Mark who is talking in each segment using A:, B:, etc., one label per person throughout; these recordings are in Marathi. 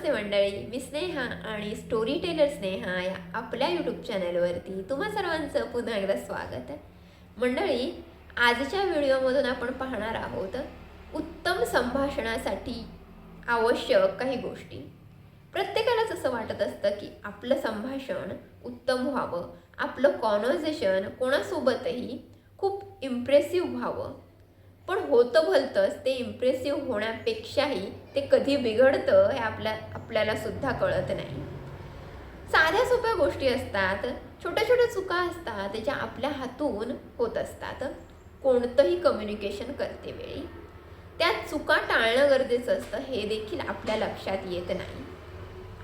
A: नमस्ते मंडळी. मी स्नेहा आणि स्टोरी टेलर स्नेहा या आपल्या यूट्यूब चॅनलवरती तुम्हा सर्वांचं पुन्हा एकदा स्वागत आहे. मंडळी आजच्या व्हिडिओमधून आपण पाहणार आहोत उत्तम संभाषणासाठी आवश्यक काही गोष्टी. प्रत्येकालाच असं वाटत असतं की आपलं संभाषण उत्तम व्हावं आपलं कॉन्व्हर्सेशन कोणासोबतही खूप इम्प्रेसिव्ह व्हावं. पण होतं भलतंच ते इम्प्रेसिव्ह होण्यापेक्षाही ते कधी बिघडतं हे आपल्या आपल्याला सुद्धा कळत नाही. साध्या सोप्या गोष्टी असतात छोट्या छोट्या चुका असतात ज्या आपल्या हातून होत असतात. कोणतंही कम्युनिकेशन करते वेळी. त्या चुका टाळणं गरजेचं असतं हे देखील आपल्या लक्षात येत नाही.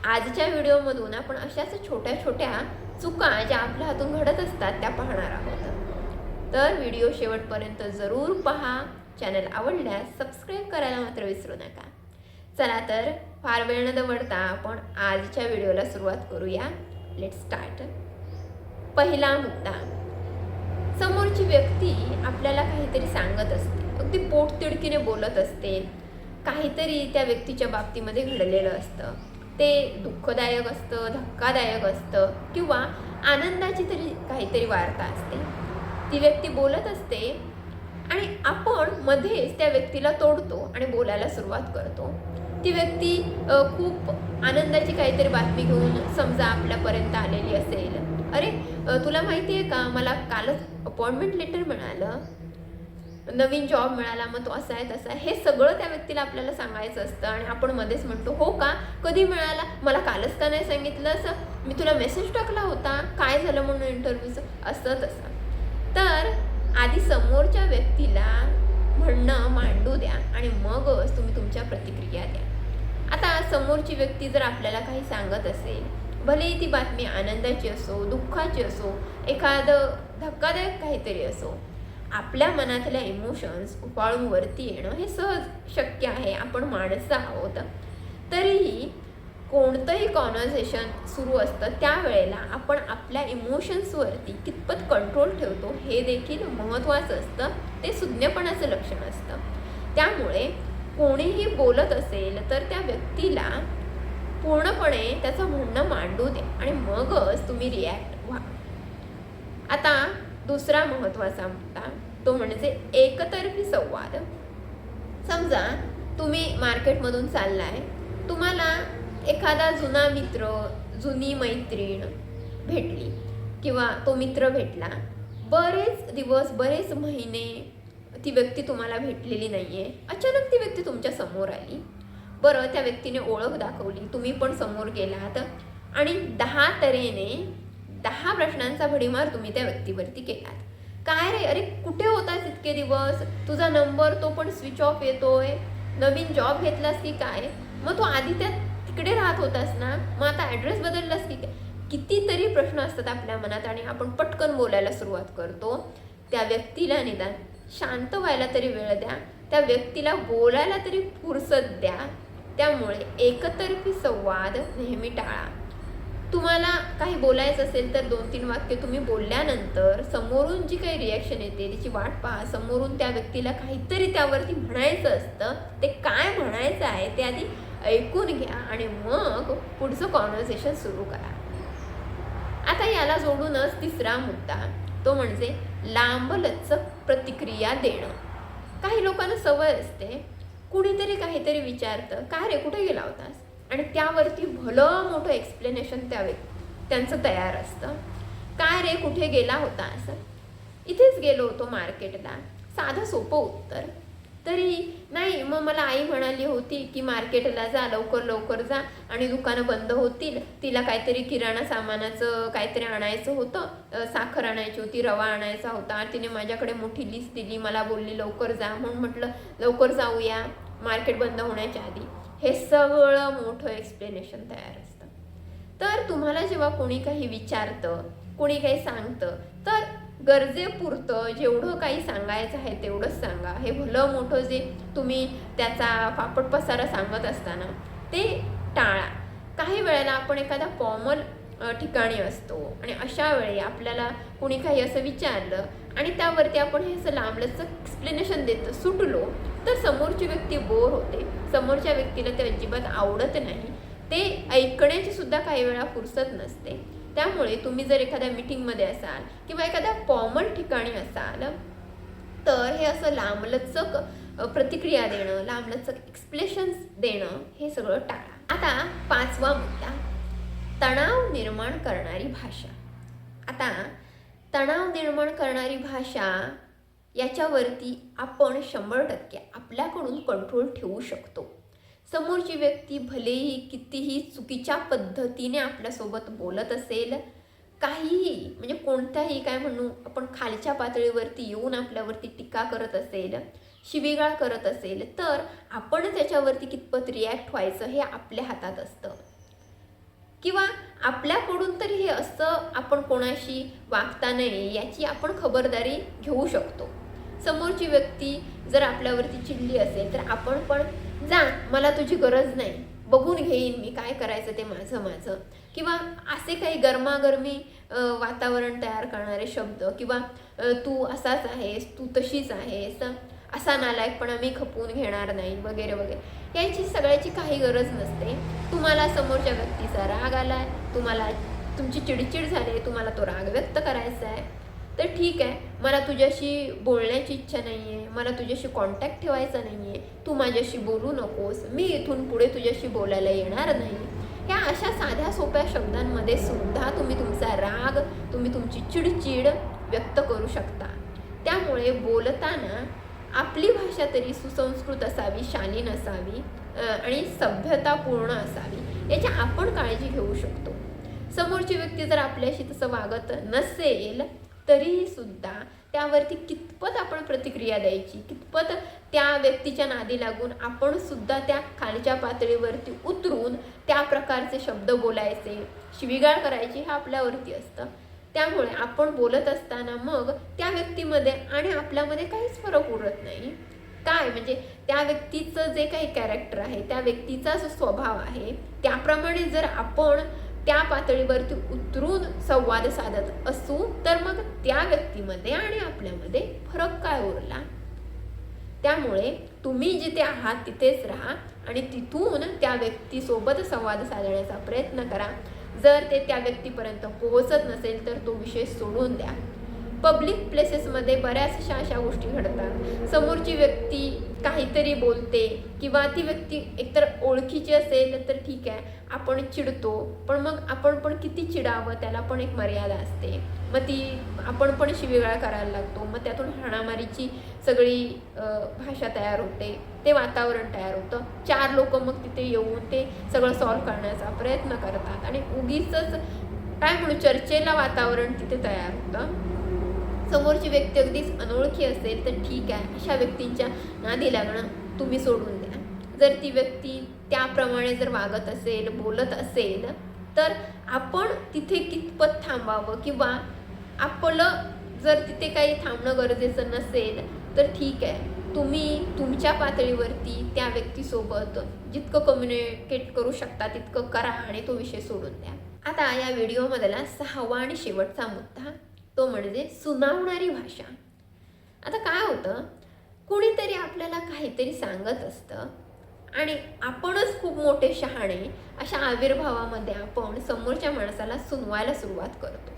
A: आजच्या व्हिडिओमधून आपण अशाच छोट्या छोट्या चुका ज्या आपल्या हातून घडत असतात त्या पाहणार आहोत. तर व्हिडिओ शेवटपर्यंत जरूर पहा. चॅनल आवडल्यास सबस्क्राईब करायला मात्र विसरू नका. चला तर फार वेळ न दवडता आपण आजच्या व्हिडिओला सुरुवात करूया. लेट स्टार्ट पहिला मुद्दा. समोरची व्यक्ती आपल्याला काहीतरी सांगत असते. अगदी पोटतिडकीने बोलत असते. काहीतरी त्या व्यक्तीच्या बाबतीमध्ये घडलेलं असतं. ते दुःखदायक असतं धक्कादायक असतं किंवा आनंदाची तरी काहीतरी वार्ता असते. ती व्यक्ती बोलत असते आणि आपण मध्येच त्या व्यक्तीला तोडतो आणि बोलायला सुरुवात करतो. ती व्यक्ती खूप आनंदाची काहीतरी बातमी घेऊन समजा आपल्यापर्यंत आलेली असेल. अरे तुला माहिती आहे का? मला कालच अपॉइंटमेंट लेटर मिळालं. नवीन जॉब मिळाला मग तो असा आहे तसा आहे. हे सगळं त्या व्यक्तीला आपल्याला सांगायचं असतं आणि आपण मध्येच म्हणतो हो का? कधी मिळाला? मला कालच का नाही सांगितलं असं? मी तुला मेसेज टाकला होता? काय झालं म्हणून इंटरव्ह्यूचं असं तसं. तर आधी समोरच्या व्यक्तीला म्हणणं मांडू द्या आणि मगच तुम्ही तुमच्या प्रतिक्रिया द्या. आता समोरची व्यक्ती जर आपल्याला काही सांगत असेल भलेही ती बातमी आनंदाची असो दुःखाची असो एखादं धक्कादायक काहीतरी असो आपल्या मनातल्या इमोशन्स उपाळून वरती येणं हे सहज शक्य आहे. आपण माणसं आहोत. तरीही कोणतंही कॉन्व्हर्सेशन सुरू असतं त्यावेळेला आपण आपल्या इमोशन्सवरती कितपत कंट्रोल ठेवतो हे देखील महत्त्वाचं असतं. ते सुज्ञपणाचं लक्षण असतं. त्यामुळे कोणीही बोलत असेल तर त्या व्यक्तीला पूर्णपणे त्याचं म्हणणं मांडू द्या आणि मगच तुम्ही रिॲक्ट व्हा. आता दुसरा महत्त्वाचा मुद्दा तो म्हणजे एकतर्फी संवाद. समजा तुम्ही मार्केटमधून चाललाय. तुम्हाला एखादा जुना मित्र जुनी मैत्रीण भेटली किंवा तो मित्र भेटला बरेच दिवस बरेच महिने ती व्यक्ती तुम्हाला भेटलेली नाही आहे अचानक ती व्यक्ती तुमच्यासमोर आली. बरं त्या व्यक्तीने ओळख दाखवली. तुम्ही पण समोर गेलात आणि दहा तऱ्हेने दहा प्रश्नांचा भडीमार तुम्ही त्या व्यक्तीवरती केलात. काय रे? अरे कुठे होतास इतके दिवस? तुझा नंबर तो पण स्विच ऑफ येतोय. नवीन जॉब घेतलास की काय? मग तू आधी त्या तिकडे राहत होतास ना मग आता ॲड्रेस बदललास की कितीतरी प्रश्न असतात आपल्या मनात आणि आपण पटकन बोलायला सुरुवात करतो. त्या व्यक्तीला निदान शांत व्हायला तरी वेळ द्या. त्या व्यक्तीला बोलायला तरी फुरसत द्या. त्यामुळे एकतर्फी संवाद नेहमी टाळा. तुम्हाला काही बोलायचं असेल तर दोन तीन वाक्य तुम्ही बोलल्यानंतर समोरून जी काही रिॲक्शन येते त्याची वाट पहा. समोरून त्या व्यक्तीला काहीतरी त्यावरती म्हणायचं असतं. ते काय म्हणायचं आहे ते आधी ऐकून घ्या आणि मग पुढचं कॉन्व्हर्सेशन सुरू करा. आता याला जोडूनच तिसरा मुद्दा तो म्हणजे लांबलचक प्रतिक्रिया देणं. काही लोकांना सवय असते कुणीतरी काहीतरी विचारतं का रे कुठे गेला होतास? आणि त्यावरती भलं मोठं एक्सप्लेनेशन त्या त्यांचं तयार असतं. काय रे कुठे गेला होतास? इथेच गेलो होतो मार्केटला साधं सोपं उत्तर तरी नाही मग मला आई म्हणाली होती की मार्केटला जा लवकर लवकर जा आणि दुकानं बंद होतील. तिला काहीतरी किराणा सामानाचं काहीतरी आणायचं होतं. साखर आणायची होती रवा आणायचा होता तिने माझ्याकडे मोठी लिस्ट दिली. मला बोलली लवकर जा. म्हणून म्हटलं लवकर जाऊया. मार्केट बंद होण्याच्या आधी. हे सगळं मोठं एक्सप्लेनेशन तयार असतं. तर तुम्हाला जेव्हा कोणी काही विचारतं कोणी काही सांगतं तर गरजेपुरतं जेवढं काही सांगायचं आहे तेवढंच सांगा. हे भलं मोठं जे तुम्ही त्याचा पापड पसारा सांगत असताना ते टाळा. काही वेळेला आपण एखादा फॉर्मल ठिकाणी असतो आणि अशा वेळी आपल्याला कोणी काही असं विचारलं आणि त्यावरती आपण हे असं लांबलंच एक्सप्लेनेशन देतो सुटलो तर समोरची व्यक्ती बोर होते. समोरच्या व्यक्तीला ते अजिबात आवडत नाही. ते ऐकण्याची सुद्धा काही वेळा फुरसत नसते. त्यामुळे तुम्ही जर एखाद्या मीटिंगमध्ये असाल किंवा एखाद्या कॉमन ठिकाणी असाल तर हे असं लांबलचक प्रतिक्रिया देणं लांबलचक एक्सप्लेशन्स देणं हे सगळं टाळा. आता पाचवा मुद्दा तणाव निर्माण करणारी भाषा. आता तणाव निर्माण करणारी भाषा याच्यावरती आपण शंभर टक्के आपल्याकडून कंट्रोल ठेवू शकतो. समोरची व्यक्ती भलेही कितीही चुकीच्या पद्धतीने आपल्यासोबत बोलत असेल काहीही म्हणजे कोणत्याही काय म्हणू आपण खालच्या पातळीवरती येऊन आपल्यावरती टीका करत असेल शिवीगाळ करत असेल तर आपण त्याच्यावरती कितपत रिॲक्ट व्हायचं हे आपल्या हातात असतं. किंवा आपल्याकडून तरी हे असं आपण कोणाशी वागता नये याची आपण खबरदारी घेऊ शकतो. समोरची व्यक्ती जर आपल्यावरती चिडली असेल तर आपण पण जा मला तुझी गरज नाही. बघून घेईन मी काय करायचं ते माझं माझं. किंवा असे काही गरमागरमी वातावरण तयार करणारे शब्द किंवा तू असाच आहेस तू तशीच आहेस असा नालायकपणा मी खपवून घेणार नाही वगैरे वगैरे. याची सगळ्याची काही गरज नसते. तुम्हाला समोरच्या व्यक्तीचा राग आला आहे तुम्हाला तुमची चिडचिड झाली आहे तुम्हाला तो राग व्यक्त करायचा आहे. तर ठीक आहे. मला तुझ्याशी बोलण्याची इच्छा नाही आहे मला तुझ्याशी कॉन्टॅक्ट ठेवायचा नाही आहे तू माझ्याशी बोलू नकोस. मी इथून पुढे तुझ्याशी बोलायला येणार नाही. ह्या अशा साध्या सोप्या शब्दांमध्ये सुद्धा तुम्ही तुमचा राग तुम्ही तुमची चिडचिड व्यक्त करू शकता. त्यामुळे बोलताना आपली भाषा तरी सुसंस्कृत असावी शालीन असावी आणि सभ्यतापूर्ण असावी याची आपण काळजी घेऊ शकतो. समोरची व्यक्ती जर आपल्याशी तसं वागत नसेल तरीही सुद्धा त्यावरती कितपत आपण प्रतिक्रिया द्यायची? कितपत त्या व्यक्तीच्या नादी लागून आपण सुद्धा त्या खालच्या पातळीवरती उतरून त्या प्रकारचे शब्द बोलायचे? शिवीगाळ करायची हे आपल्यावरती असतं. त्यामुळे आपण बोलत असताना मग त्या व्यक्तीमध्ये आणि आपल्यामध्ये काहीच फरक उरत नाही. काय? म्हणजे त्या व्यक्तीचं जे काही कॅरेक्टर आहे त्या व्यक्तीचा जो स्वभाव आहे त्याप्रमाणे जर आपण त्या पातळीवरती उतरून संवाद साधत असू तर मग त्या व्यक्तीमध्ये आणि आपल्यामध्ये फरक काय उरला? त्यामुळे तुम्ही जिथे आहात तिथेच राहा आणि तिथून त्या व्यक्तीसोबत संवाद साधण्याचा प्रयत्न करा. जर ते त्या व्यक्तीपर्यंत पोहोचत नसेल तर तो विषय सोडून द्या. पब्लिक प्लेसेसमध्ये बऱ्याचशा अशा गोष्टी घडतात. समोरची व्यक्ती काहीतरी बोलते किंवा ती व्यक्ती एकतर ओळखीची असेल तर ठीक आहे आपण चिडतो. पण मग आपण पण किती चिडावं त्याला पण एक मर्यादा असते. मग ती आपण पण शिवेगाळ करायला लागतो. मग त्यातून हाणामारीची सगळी भाषा तयार होते. ते वातावरण तयार होतं. चार लोक मग तिथे येऊन ते सगळं सॉल्व्ह करण्याचा प्रयत्न करतात. आणि उगीच काय म्हणू चर्चेला वातावरण तिथे तयार होतं. समोरची व्यक्ती अगदीच अनोळखी असेल तर ठीक आहे. अशा व्यक्तींच्या नादी लागणं तुम्ही सोडून द्या. जर ती व्यक्ती त्याप्रमाणे जर वागत असेल बोलत असेल तर आपण तिथे कितपत थांबावं किंवा आपलं जर तिथे काही थांबणं गरजेचं नसेल तर ठीक आहे. तुम्ही तुमच्या पातळीवरती त्या व्यक्तीसोबत जितकं कम्युनिकेट करू शकता तितकं करा आणि तो विषय सोडून द्या. आता या व्हिडिओमधला सहावा आणि शेवटचा मुद्दा तो म्हणजे सुनावणारी भाषा. आता काय होतं? कुणीतरी आपल्याला काहीतरी सांगत असतं आणि आपणच खूप मोठे शहाणे अशा आविर्भावामध्ये आपण समोरच्या माणसाला सुनवायला सुरुवात करतो.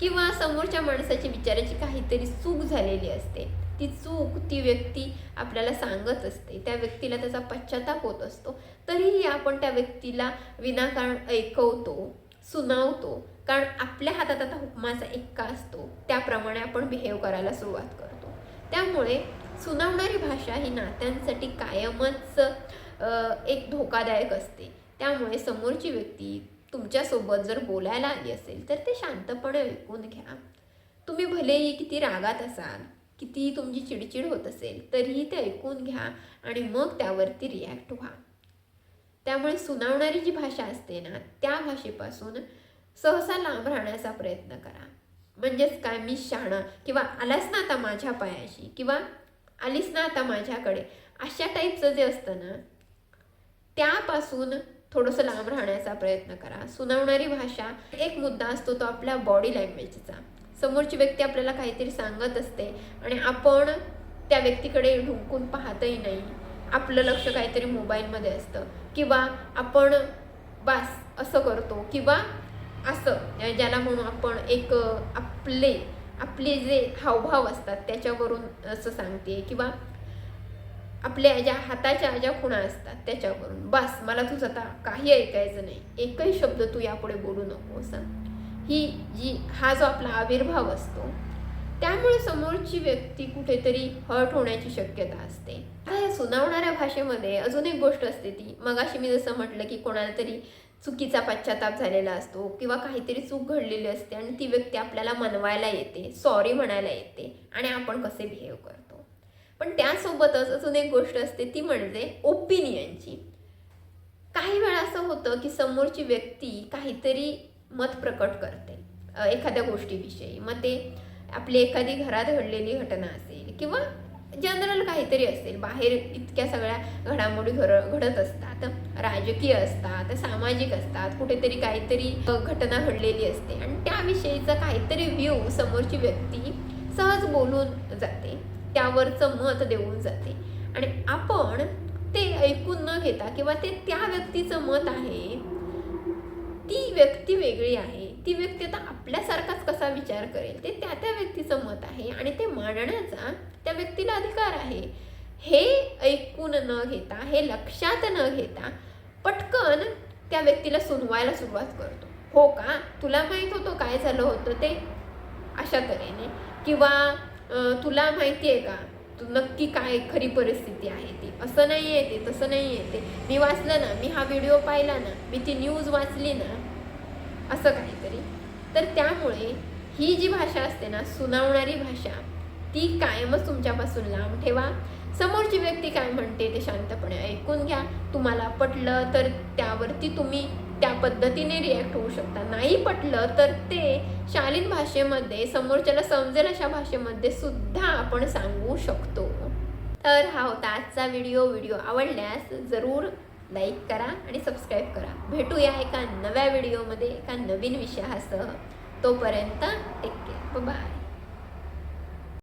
A: किंवा समोरच्या माणसाची विचाराची काहीतरी चूक झालेली असते. ती चूक ती व्यक्ती आपल्याला सांगत असते. त्या व्यक्तीला त्याचा पश्चाताप होत असतो. तरीही आपण त्या व्यक्तीला विनाकारण ऐकवतो सुनावतो कारण आपल्या हातात आता हुकमाचा एक्का असतो. त्याप्रमाणे आपण बिहेव करायला सुरुवात करतो. त्यामुळे सुनावणारी भाषा ही नात्यांसाठी कायमच एक धोकादायक असते. त्यामुळे समोरची व्यक्ती तुमच्यासोबत जर बोलायला आली असेल तर ते शांतपणे ऐकून घ्या. तुम्ही भलेही किती रागात असाल किती तुमची चिडचिड होत असेल तरीही ते ऐकून घ्या आणि मग त्यावरती रिॲक्ट व्हा. त्यामुळे सुनावणारी जी भाषा असते ना त्या भाषेपासून सहसा लांब राहण्याचा प्रयत्न करा. म्हणजेच काय? मी शहाणा किंवा आलास ना आता माझ्या पायाशी किंवा आलीस ना आता माझ्याकडे अशा टाईपचं जे असतं ना त्यापासून थोडंसं लांब राहण्याचा प्रयत्न करा. सुनावणारी भाषा एक मुद्दा असतो तो आपल्या बॉडी लँग्वेजचा समोरची व्यक्ती आपल्याला काहीतरी सांगत असते आणि आपण त्या व्यक्तीकडे ढुंकून पाहतही नाही. आपलं लक्ष काहीतरी मोबाईलमध्ये असतं. किंवा आपण बास असं करतो किंवा असं ज्याला म्हणू आपण एक आपले आपले जे हावभाव असतात त्याच्यावरून असं सांगते किंवा आपल्या ज्या हाताच्या ज्या खुणा असतात त्याच्यावरून. बस मला तुझं आता काही ऐकायचं नाही. एकही शब्द तू यापुढे बोलू नको असं. ही जी हा जो आपला आविर्भाव असतो त्यामुळे समोरची व्यक्ती कुठेतरी हर्ट होण्याची शक्यता असते. आता या सुनावणाऱ्या भाषेमध्ये अजून एक गोष्ट असते ती. मगाशी मी जसं म्हटलं की कोणाला तरी चुकीचा पश्चाताप झालेला असतो किंवा काहीतरी चूक घडलेली असते आणि ती व्यक्ती आपल्याला मनवायला येते सॉरी म्हणायला येते आणि आपण कसे बिहेव करतो. पण त्यासोबतच अजून एक गोष्ट असते ती म्हणजे ओपिनियनची काही वेळा असं होतं की समोरची व्यक्ती काहीतरी मत प्रकट करते एखाद्या गोष्टीविषयी. मग ते आपली एखादी घरात घडलेली घटना असेल किंवा जनरल काहीतरी असेल. बाहेर इतक्या सगळ्या घडामोडी घर घडत असतात. राजकीय असतात सामाजिक असतात कुठेतरी काहीतरी घटना घडलेली असते. आणि त्याविषयीचा काहीतरी व्ह्यू समोरची व्यक्ती सहज बोलून जाते त्यावरचं मत देऊन जाते. आणि आपण ते ऐकून न घेता किंवा ते त्या व्यक्तीचं मत आहे ती व्यक्ती वेगळी आहे ती व्यक्ती आता आपल्यासारखाच कसा विचार करेल ते त्या त्या व्यक्तीचं मत आहे आणि ते मांडण्याचा त्या व्यक्तीला अधिकार आहे. हे ऐकून न घेता हे लक्षात न घेता पटकन त्या व्यक्तीला सुनवायला सुरुवात करतो. हो का? तुला माहीत होतं काय झालं होतं ते? अशा तऱ्हेने. किंवा तुला माहिती आहे का? तू नक्की काय खरी परिस्थिती आहे ती? असं नाही आहे ते तसं नाही आहे ते. मी वाचलं ना मी हा व्हिडिओ पाहिला ना मी ती न्यूज वाचली ना असं काहीतरी. तर त्यामुळे ही जी भाषा असते ना सुनावणारी भाषा ती कायमच तुमच्यापासून लांब ठेवा. समोरची व्यक्ती काय म्हणते ते शांतपणे ऐकून घ्या. तुम्हाला पटलं तर त्यावरती तुम्ही त्या पद्धतीने रिॲक्ट होऊ शकता. नाही पटलं तर ते शालीन भाषेमध्ये समोरच्याला समजेल अशा भाषेमध्ये सुद्धा आपण सांगू शकतो. तर हा होता आजचा व्हिडिओ व्हिडिओ आवडल्यास जरूर लाईक करा आणि सबस्क्राईब करा. भेटूया एका नव्या व्हिडिओमध्ये एका नवीन विषयासह. तोपर्यंत टेक केअर बाय